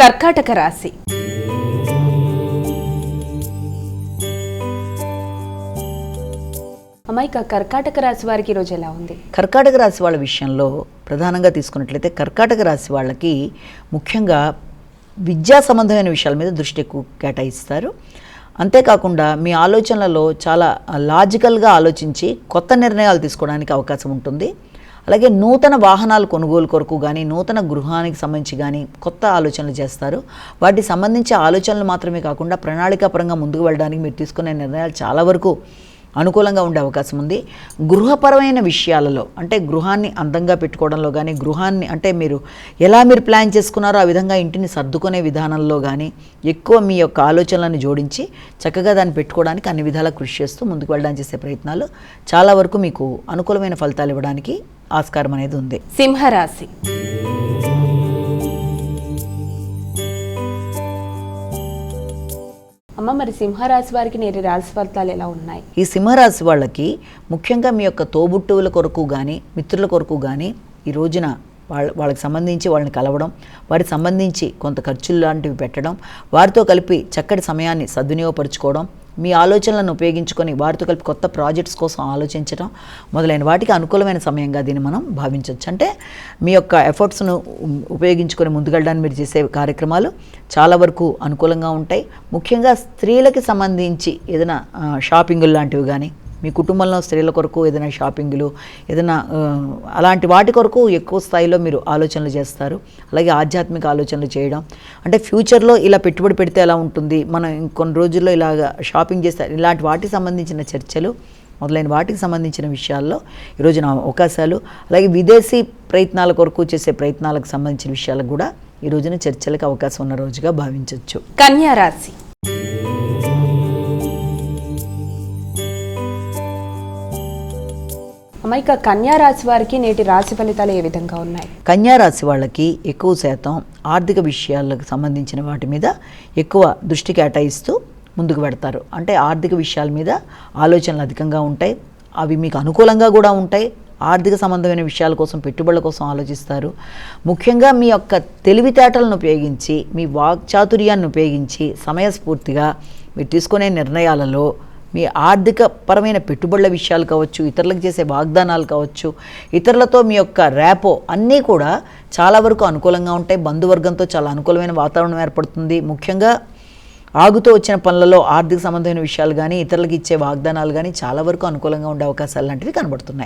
కర్కాటక రాశి. అమ్మాయిక కర్కాటక రాశి వారికి ఈరోజు ఎలా ఉంది? కర్కాటక రాశి వాళ్ళ విషయంలో ప్రధానంగా తీసుకున్నట్లయితే కర్కాటక రాశి వాళ్ళకి ముఖ్యంగా విద్యా సంబంధమైన విషయాల మీద దృష్టి ఎక్కువ కేటాయిస్తారు. అంతేకాకుండా మీ ఆలోచనలలో చాలా లాజికల్గా ఆలోచించి కొత్త నిర్ణయాలు తీసుకోవడానికి అవకాశం ఉంటుంది. అలాగే నూతన వాహనాలు కొనుగోలు కొరకు కానీ నూతన గృహానికి సంబంధించి కానీ కొత్త ఆలోచనలు చేస్తారు. వాటికి సంబంధించి ఆలోచనలు మాత్రమే కాకుండా ప్రణాళికాపరంగా ముందుకు వెళ్ళడానికి మీరు తీసుకునే నిర్ణయాలు చాలా వరకు అనుకూలంగా ఉండే అవకాశం ఉంది. గృహపరమైన విషయాలలో అంటే గృహాన్ని అందంగా పెట్టుకోవడంలో కానీ గృహాన్ని అంటే మీరు ఎలా మీరు ప్లాన్ చేసుకున్నారో ఆ విధంగా ఇంటిని సర్దుకునే విధానంలో కానీ ఎక్కువ మీ యొక్క ఆలోచనలను జోడించి చక్కగా దాన్ని పెట్టుకోవడానికి అన్ని విధాలా కృషి చేస్తూ ముందుకు వెళ్ళడానికి చేసే ప్రయత్నాలు చాలా వరకు మీకు అనుకూలమైన ఫలితాలు ఇవ్వడానికి ఆస్కారం అనేది ఉంది. సింహరాశి. అమ్మ మరి సింహరాశి వారికి నేటి రాశి ఫలితాలు ఎలా ఉన్నాయి? ఈ సింహరాశి వాళ్ళకి ముఖ్యంగా మీ యొక్క తోబుట్టువుల కొరకు కానీ మిత్రుల కొరకు కానీ ఈ రోజున వాళ్ళ వాళ్ళకి సంబంధించి వాళ్ళని కలవడం వారికి సంబంధించి కొంత ఖర్చులు లాంటివి పెట్టడం వారితో కలిపి చక్కటి సమయాన్ని సద్వినియోగపరుచుకోవడం మీ ఆలోచనలను ఉపయోగించుకొని వారితో కలిపి కొత్త ప్రాజెక్ట్స్ కోసం ఆలోచించడం మొదలైన వాటికి అనుకూలమైన సమయంగా దీన్ని మనం భావించవచ్చు. అంటే మీ యొక్క ఎఫర్ట్స్ను ఉపయోగించుకొని ముందుకెళ్ళడానికి మీరు చేసే కార్యక్రమాలు చాలా వరకు అనుకూలంగా ఉంటాయి. ముఖ్యంగా స్త్రీలకి సంబంధించి ఏదైనా షాపింగులు లాంటివి కానీ మీ కుటుంబంలో స్త్రీల కొరకు ఏదైనా షాపింగ్లు ఏదైనా అలాంటి వాటి కొరకు ఎక్కువ స్థాయిలో మీరు ఆలోచనలు చేస్తారు. అలాగే ఆధ్యాత్మిక ఆలోచనలు చేయడం. అంటే ఫ్యూచర్లో ఇలా పెట్టుబడి పెడితే ఎలా ఉంటుంది? మనం ఇంకొన్ని రోజుల్లో ఇలాగ షాపింగ్ చేస్తే ఇలాంటి వాటికి సంబంధించిన చర్చలు మొదలైన వాటికి సంబంధించిన విషయాల్లో ఈరోజు నా అవకాశాలు అలాగే విదేశీ ప్రయత్నాల కొరకు చేసే ప్రయత్నాలకు సంబంధించిన విషయాలకు కూడా ఈ రోజున చర్చలకు అవకాశం ఉన్న రోజుగా భావించవచ్చు కన్యా అమ్మాయిక కన్యా రాశి వారికి నేటి రాశి ఫలితాలు ఏ విధంగా ఉన్నాయి? కన్యా రాశి వాళ్ళకి ఎక్కువ శాతం ఆర్థిక విషయాలకు సంబంధించిన వాటి మీద ఎక్కువ దృష్టి కేటాయిస్తూ ముందుకు పెడతారు. అంటే ఆర్థిక విషయాల మీద ఆలోచనలు అధికంగా ఉంటాయి. అవి మీకు అనుకూలంగా కూడా ఉంటాయి. ఆర్థిక సంబంధమైన విషయాల కోసం పెట్టుబడుల కోసం ఆలోచిస్తారు. ముఖ్యంగా మీ యొక్క తెలివితేటలను ఉపయోగించి మీ వాక్చాతుర్యాన్ని ఉపయోగించి సమయస్ఫూర్తిగా మీరు తీసుకునే నిర్ణయాలలో మీ ఆర్థిక పరమైన పెట్టుబడుల విషయాలు కావచ్చు ఇతరులకు చేసే వాగ్దానాలు కావచ్చు ఇతరులతో మీ యొక్క ర్యాపో అన్నీ కూడా చాలా వరకు అనుకూలంగా ఉంటాయి. బంధువర్గంతో చాలా అనుకూలమైన వాతావరణం ఏర్పడుతుంది. ముఖ్యంగా ఆగుతూ వచ్చిన పనులలో ఆర్థిక సంబంధమైన విషయాలు కానీ ఇతరులకు ఇచ్చే వాగ్దానాలు కానీ చాలా వరకు అనుకూలంగా ఉండే అవకాశాలు లాంటివి కనబడుతున్నాయి.